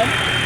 Thank you.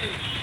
Thank you.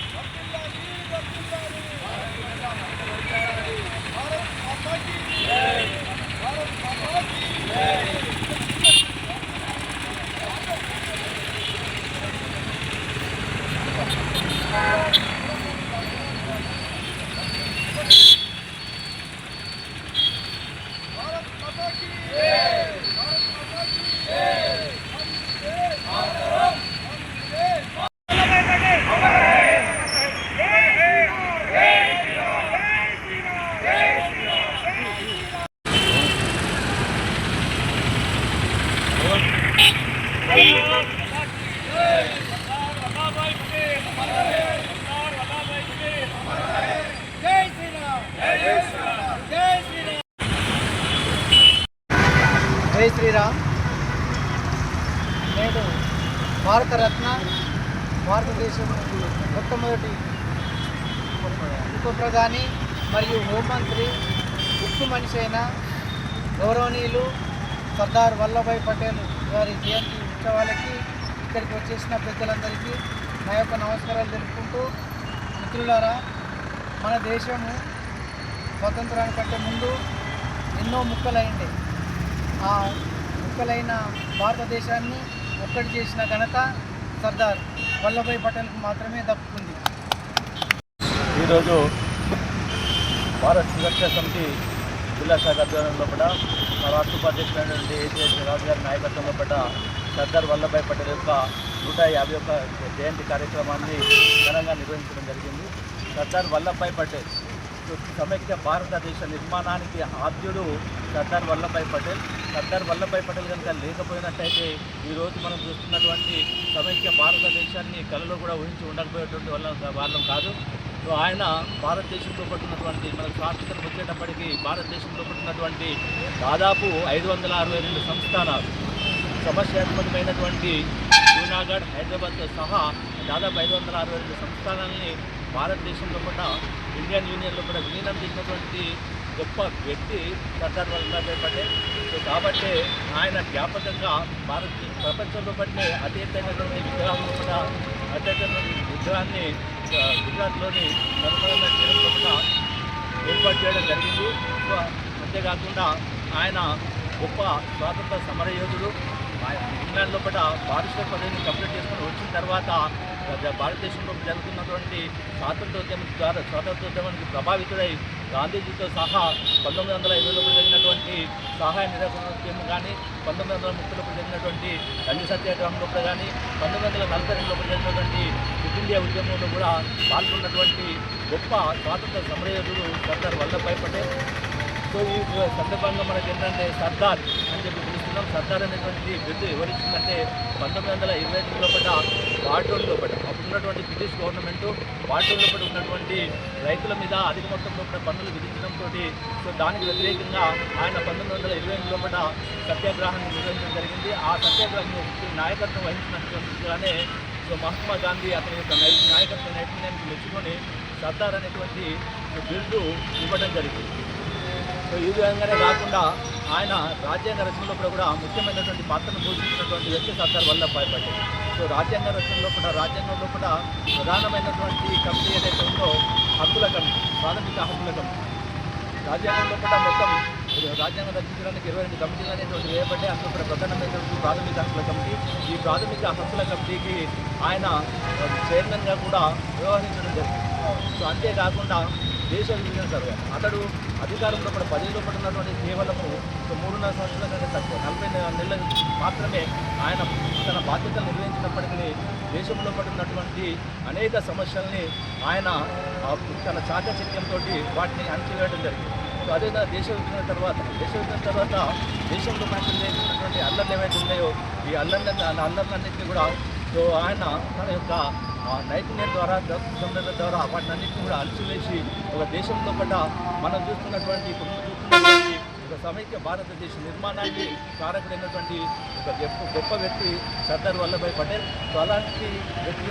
నేడు భారతరత్న భారతదేశం మొట్టమొదటి ఉప ప్రధాని మరియు హోంమంత్రి ఉక్కు మనిషి అయిన గౌరవనీయులు సర్దార్ వల్లభాయ్ పటేల్ గారి జయంతి ఉత్సవాలకి ఇక్కడికి వచ్చేసిన పెద్దలందరికీ నా యొక్క నమస్కారాలు తెలుపుకుంటూ మిత్రులారా మన దేశము స్వతంత్రానికంటే ముందు ఎన్నో ముక్కలైండే ఆ ముక్కలైన భారతదేశాన్ని ఒక్కటి చేసిన ఘనత సర్దార్ వల్లభాయ్ పటేల్కు మాత్రమే దక్కుతుంది. ఈరోజు భారత్ సురక్షా సమితి జిల్లా శాఖ ఆధ్వర్యంలో కూడా మా రాష్ట్ర ఉపాధ్యక్షుడైనటువంటి ఏజీఎస్ రాజు గారి నాయకత్వంలో కూడా సర్దార్ వల్లభాయ్ పటేల్ యొక్క నూట యాభై ఒక్క జయంతి కార్యక్రమాన్ని ఘనంగా నిర్వహించడం జరిగింది. సర్దార్ వల్లభాయ్ పటేల్ సమైక్య భారతదేశ నిర్మాణానికి ఆద్యుడు సర్దార్ వల్లభాయ్ పటేల్. సర్దార్ వల్లభాయ్ పటేల్ కనుక లేకపోయినట్టయితే ఈరోజు మనం చూస్తున్నటువంటి సమైక్య భారతదేశాన్ని కలలో కూడా ఊహించి ఉండకపోయేటువంటి వల్ల వాళ్ళం కాదు. సో ఆయన భారతదేశంలో పట్టినటువంటి మన స్వాతంత్రం వచ్చేటప్పటికి భారతదేశంలో పట్టినటువంటి దాదాపు ఐదు వందల అరవై రెండు సంస్థానాలు సమస్యాత్మకమైనటువంటి జూనాగఢ్ హైదరాబాద్తో సహా దాదాపు ఐదు వందల అరవై రెండు సంస్థానాలని భారతదేశంలో కూడా ఇండియన్ యూనియన్లో కూడా విలీనం చేసినటువంటి గొప్ప వ్యక్తి సర్దార్ వల్లభాయ్ పటేల్. సో కాబట్టి ఆయన జ్ఞాపకంగా భారత ప్రపంచంలో పట్టే అతి ఎత్తైనటువంటి విగ్రహంలో కూడా అత్యధికమైన విగ్రహాన్ని గుజరాత్లోని నర్మదా తీరంలో కూడా ఏర్పాటు చేయడం జరిగింది. సో అంతేకాకుండా ఆయన గొప్ప స్వాతంత్ర సమరయోధుడు ఆయన ఇంగ్లాండ్లో కూడా బారిస్టర్ పదవిని కంప్లీట్ చేసుకుని వచ్చిన తర్వాత భారతదేశంలో జరుగుతున్నటువంటి స్వాతంత్రోద్యమం ద్వారా స్వాతంత్రోద్యమానికి ప్రభావితుడై గాంధీజీతో సహా పంతొమ్మిది వందల ఇరవైలో జరిగినటువంటి సహాయ నిరాకరణ కానీ పంతొమ్మిది వందల ముప్పైలో జరిగినటువంటి తల్లి సత్యాగ్రహంలో కూడా కానీ పంతొమ్మిది వందల నలభై రెండులో జరిగినటువంటి క్విట్ ఇండియా ఉద్యమంలో కూడా పాల్గొన్నటువంటి గొప్ప స్వాతంత్ర సమరయోధుడు సర్దార్ వల్లభాయ్ పటేల్. సో ఈ సందర్భంగా మనకి ఏంటంటే సర్దార్ అని చెప్పి పిలుస్తున్నాం. సర్దార్ అనేటువంటి బిరుదు ఎవరిచ్చిందంటే పంతొమ్మిది వందల ఇరవై ఐదు లోపల వాటోల్ లోపల అప్పుడు ఉన్నటువంటి బ్రిటిష్ గవర్నమెంట్ వాటోల్ లోపల ఉన్నటువంటి రైతుల మీద అధిక మొత్తంలో కూడా పన్నులు విధించడంతో సో దానికి వ్యతిరేకంగా ఆయన పంతొమ్మిది వందల ఇరవై ఎనిమిది లోపల సత్యాగ్రహాన్ని నిర్వహించడం జరిగింది. ఆ సత్యాగ్రహం నాయకత్వం వహించినట్టుగానే సో మహాత్మా గాంధీ అతని యొక్క నాయకత్వ నైపుణ్యానికి మెచ్చుకొని సర్దార్ అనేటువంటి బిరుదు ఇవ్వడం జరిగింది. సో ఈ విధంగానే కాకుండా ఆయన రాజ్యాంగ రచనలో కూడా ముఖ్యమైనటువంటి పాత్రను పోషించినటువంటి వ్యక్తి సర్దార్ వల్లభాయ్ పటేల్. సో రాజ్యాంగ రచనలో కూడా రాజ్యాంగంలో కూడా ప్రధానమైనటువంటి కమిటీ ఏదైతే ఉందో హక్కుల కమిటీ ప్రాథమిక హక్కుల కమిటీ. రాజ్యాంగంలో కూడా మొత్తం రాజ్యాంగం రచించడానికి ఇరవై రెండు కమిటీలు అనేటువంటి వేయబడ్డాయి. అందులో కూడా ప్రధానమైనటువంటి ప్రాథమిక హక్కుల కమిటీ ఈ ప్రాథమిక హక్కుల కమిటీకి ఆయన చైర్మన్గా కూడా వ్యవహరించడం జరిగింది. సో అంతేకాకుండా దేశం విభజన తర్వాత అతడు అధికారంలో కూడా పదవిలో పడినటువంటి కేవలము ఒక మూడున్నర సంవత్సరాల కంటే తక్కువ నలభై నెలలు మాత్రమే ఆయన తన బాధ్యతలు నిర్వహించినప్పటికీ దేశంలో పడినటువంటి అనేక సమస్యల్ని ఆయన తన చాకచక్యంతో వాటిని అణచివేయడం జరిగింది. సో అదేవిధంగా దేశ విభజన తర్వాత దేశ విభజన తర్వాత దేశంలో మనకు చేసినటువంటి అల్లర్లు ఏవైతే ఉన్నాయో ఈ అల్లర్ల అల్లర్లన్నింటినీ కూడా సో ఆయన తన యొక్క నైపుణ్యం ద్వారా సందర్భ ద్వారా వాటిని అన్నింటినీ కూడా అలసివేసి ఒక దేశంలో కూడా మనం చూస్తున్నటువంటి ఇప్పుడు చూస్తున్నటువంటి ఒక సమైక్య భారతదేశ నిర్మాణానికి కారకుడైనటువంటి ఒక గొప్ప గొప్ప వ్యక్తి సర్దార్ వల్లభాయ్ పటేల్. సో అలాంటి వ్యక్తి